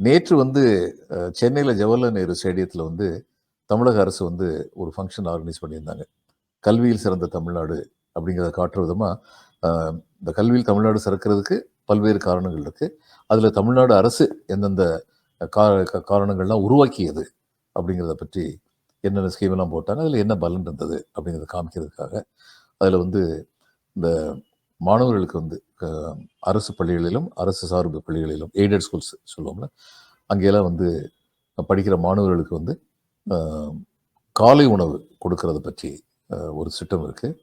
நேற்று வந்து சென்னையில் ஜவஹர்லால் நேரு ஸ்டேடியத்தில் வந்து தமிழக அரசு வந்து ஒரு ஃபங்க்ஷன் ஆர்கனைஸ் பண்ணியிருந்தாங்க. கல்வியில் சிறந்த தமிழ்நாடு அப்படிங்கிறத காட்டுற விதமாக இந்த கல்வியில் தமிழ்நாடு சிறக்கிறதுக்கு பல்வேறு காரணங்கள் இருக்குது அதில் தமிழ்நாடு அரசு எந்தெந்த கா க காரணங்கள்லாம் உருவாக்கியது அப்படிங்கிறத பற்றி என்னென்ன ஸ்கீமெல்லாம் போட்டாங்க, அதில் என்ன பலன் இருந்தது அப்படிங்கிறத காமிக்கிறதுக்காக, அதில் வந்து இந்த மாணவர்களுக்கு வந்து அரசு பள்ளிகளிலும், அரசு சார்பு பள்ளிகளிலும் எய்டட் ஸ்கூல்ஸ் சொல்லுவோம்ல, அங்கெல்லாம் வந்து படிக்கிற மாணவர்களுக்கு வந்து காலை உணவு கொடுக்கறத பற்றி ஒரு திட்டம் இருக்குது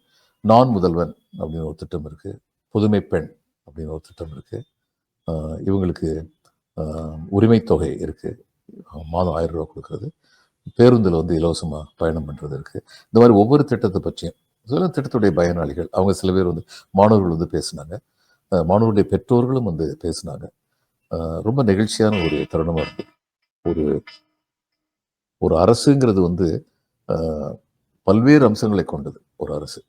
நான் முதல்வன் அப்படின்னு ஒரு திட்டம் இருக்குது புதுமை பெண் அப்படின்னு ஒரு திட்டம் இருக்குது இவங்களுக்கு உரிமைத்தொகை இருக்குது தொகை மாதம் ஆயிரம் ரூபா கொடுக்குறது. பேருந்தில் வந்து இலவசமாக பயணம் பண்ணுறது இருக்குது இந்த மாதிரி ஒவ்வொரு திட்டத்தை பற்றியும், சில திட்டத்துடைய பயனாளிகள், அவங்க சில பேர் வந்து மாணவர்கள் வந்து பேசுனாங்க. மாணவருடைய மாணவர்களுடைய பெற்றோர்களும் வந்து பேசுனாங்க. ரொம்ப நெகிழ்ச்சியான ஒரு தருணமாக இருக்குது ஒரு ஒரு அரசுங்கிறது வந்து பல்வேறு அம்சங்களை கொண்டது ஒரு அரசு.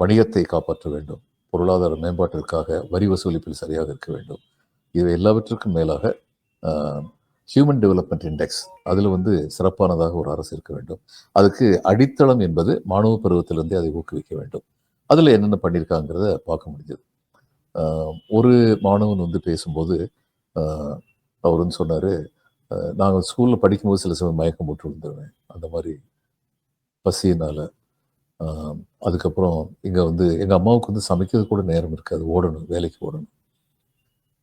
வணிகத்தை காப்பாற்ற வேண்டும். பொருளாதார மேம்பாட்டிற்காக வரி வசூலிப்பில் சரியாக இருக்க வேண்டும். இவை எல்லாவற்றிற்கும் மேலாக ஹியூமன் டெவலப்மெண்ட் இண்டெக்ஸ் அதில் வந்து சிறப்பானதாக ஒரு அரசு இருக்க வேண்டும். அதுக்கு அடித்தளம் என்பது மாணவ பருவத்திலிருந்தே அதை ஊக்குவிக்க வேண்டும். அதில் என்னென்ன பண்ணியிருக்காங்கிறத பார்க்க முடிஞ்சது. ஒரு மாணவன் வந்து பேசும்போது, அவர் வந்து சொன்னார் நாங்கள் ஸ்கூலில் படிக்கும்போது சில சமயம் மயக்கம் போட்டு விழுந்துருவேன். அந்த மாதிரி பசியினால் அதுக்கப்புறம் இங்கே வந்து எங்கள் அம்மாவுக்கு வந்து சமைக்கிறது கூட நேரம் இருக்காது. ஓடணும், வேலைக்கு ஓடணும்.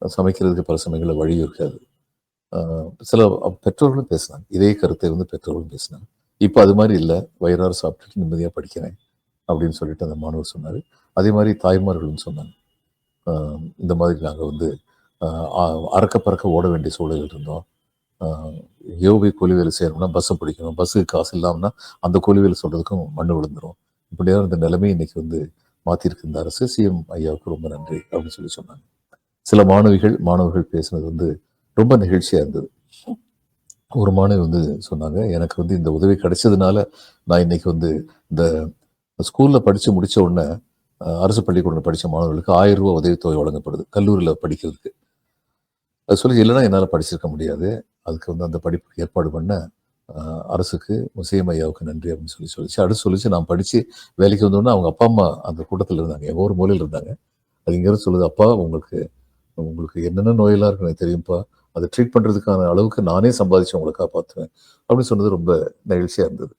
சமைக்கிறதுக்கு பல சமயங்களில் வழி இருக்காது. சில பெற்றோர்களும் பேசினாங்க. இதே கருத்தை வந்து பெற்றோர்களும் பேசினாங்க. இப்போ அது மாதிரி இல்லை வயிறாறு சாப்பிட்டுட்டு நிம்மதியாக படிக்கிறேன். அப்படின்னு சொல்லிட்டு அந்த மாணவர் சொன்னார் அதே மாதிரி தாய்மார்களும் சொன்னாங்க. இந்த மாதிரி நாங்கள் வந்து அறக்க பறக்க ஓட வேண்டிய சூழலில் இருந்தோம். அ எங்கேயோ கூலி வேலை செய்யணும்னா பஸ்ஸை பிடிக்கணும். பஸ்ஸுக்கு காசு இல்லாமல்னா அந்த கூலி வேலை மண் மண்ணு விழுந்துரும். இப்படியா இருந்த நிலைமை இன்னைக்கு வந்து மாற்றிருக்கு இந்த அரசு. சிஎம் ஐயாவுக்கு ரொம்ப நன்றி அப்படின்னு சொல்லி சொன்னாங்க. சில மாணவிகள், மாணவர்கள் பேசுனது வந்து ரொம்ப நிகழ்ச்சியாக இருந்தது. ஒரு மாணவி வந்து சொன்னாங்க, எனக்கு வந்து இந்த உதவி கிடைச்சதுனால, நான் இன்னைக்கு வந்து இந்த ஸ்கூலில் படித்து முடித்த உடனே, அரசு பள்ளிக்கூடம் படித்த மாணவர்களுக்கு ஆயிரம் ரூபா உதவித்தொகை வழங்கப்படுது. கல்லூரியில படிக்கிறதுக்கு. அது சொல்லி இல்லைன்னா என்னால் படிச்சிருக்க முடியாது. அதுக்கு வந்து அந்த படிப்புக்கு ஏற்பாடு பண்ண அரசுக்கு முசையம் ஐயாவுக்கு நன்றி அப்படின்னு சொல்லி சொல்லிச்சு அடுத்து சொல்லிச்சு நான் படித்து வேலைக்கு வந்தோடனே அவங்க அப்பா, அம்மா அந்த கூட்டத்தில் இருந்தாங்க. எங்கள் ஒரு மூலையில் இருந்தாங்க. அது இங்கேருந்து சொல்லுது, "அப்பா உங்களுக்கு உங்களுக்கு என்னென்ன நோயெல்லாம் இருக்குன்னு எனக்கு தெரியும்ப்பா. அதை ட்ரீட் பண்ணுறதுக்கான அளவுக்கு நானே சம்பாதிச்சு உங்கள பார்த்துவேன் அப்படின்னு சொன்னது ரொம்ப நெகிழ்ச்சியாக இருந்தது.